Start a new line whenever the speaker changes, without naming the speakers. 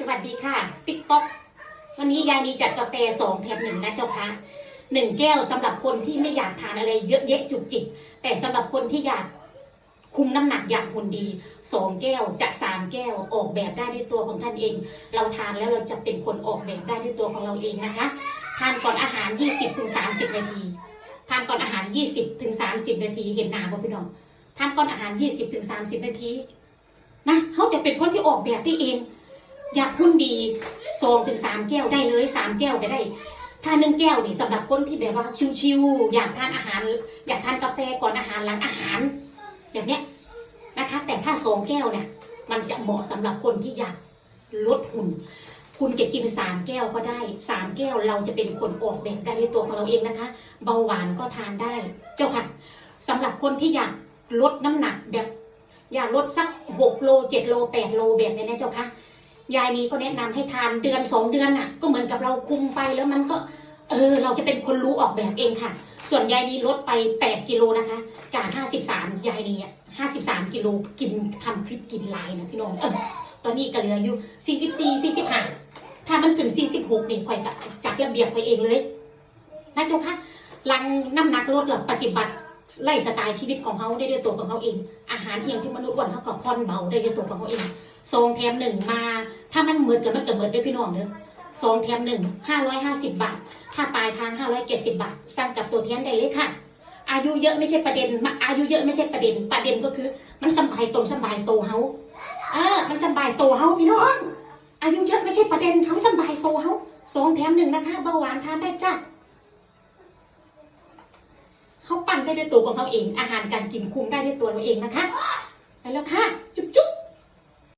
สวัสดีค่ะ ติ๊กต็อกวันนี้ยายนีจัดกาแฟสองแถมหนึ่งนะเจ้าคะหนึ่งแก้วสำหรับคนที่ไม่อยากทานอะไรเยอะแยะจุกจิก แต่สำหรับคนที่อยากคุมน้ำหนักอยากหุ่นดีสองแก้วจะสามแก้วออกแบบได้ด้วยตัวของท่านเอง เราทานแล้วเราจะเป็นคนออกแบบได้ด้วยตัวของเราเองนะคะ ทานก่อนอาหาร 20-30 นาทีทานก่อนอาหาร 20-30 นาทีเห็นหนาบ่พี่น้องทานก่อนอาหาร 20-30 นาทีนะเขาจะเป็นคนที่ออกแบบได้เอง อยากหุ่นดีสองถึงสามแก้วได้เลยสามแก้วก็ได้ ถ้าหนึ่งแก้วนี่สำหรับคนที่แบบว่าชิวๆอยากทานอาหาร อยากทานกาแฟก่อนอาหารหลังอาหารแบบเนี้ยนะคะ แต่ถ้าสองแก้วเนี่ยมันจะเหมาะสำหรับคนที่อยากลดหุ่น คุณจะกินสามแก้วก็ได้สามแก้วเราจะเป็นคนออกแบบได้ในตัวของเราเองนะคะ เบาหวานก็ทานได้เจ้าค่ะสำหรับคนที่อยากลดน้ำหนักแบบอยากลดสักหกโลเจ็ดโลแปดโลแบบนี้นะเจ้าค่ะ ยายนี้ก็แนะนำให้ทานเดือนสองเดือนน่ะ ก็เหมือนกับเราคุมไปแล้วมันก็ เออ เราจะเป็นคนรู้ออกแบบเองค่ะ ส่วนยายนี้ลดไปแปดกิโลนะคะ จากห้าสิบสามยายนี้ห้าสิบสามกิโลกินทำคลิปกินไลน์นะพี่น้องเออตอนนี้ก็เหลืออยู่สี่สิบสี่สี่สิบห้าถ้ามันขึ้นสี่สิบหกนี่คอยกะจัดระเบียบไปเองเลยนะจ้าค่ะหลังน้ำหนักลดหรอปฏิบัติ ไล่สไตล์ชีวิตของเขาได้ด้วยตัวของเขาเอง อาหารเอียงที่มนุษย์อ้วนเขาก็ผ่อนเบาได้ด้วยตัวของเขาเองซองแถมหนึ่งมา ถ้ามันเหมือนกับมันกิดเหมือนด้วยพี่น้องเนอะซองแถมหนึ่งห้าร้อยห้าสิบบาท ถ้าปลายทางห้าร้อยเจ็ดสิบบาท สั่งกับตัวเทียนได้เลยค่ะ อายุเยอะไม่ใช่ประเด็นมาอายุเยอะไม่ใช่ประเด็น ประเด็นก็คือ มันสบายตรงสบายโตเฮาเออ มันสบายโตเฮาพี่น้อง อายุเยอะไม่ใช่ประเด็นเขาสบายโตเฮาซองแถมหนึ่งนะคะเบาหวานทานได้จ้ะ ได้ด้วยตัวของเขาเอง อาหารการกินคุมได้ด้วยตัวเราเองนะคะ ไปแล้วค่ะ จุ๊บจุ๊บ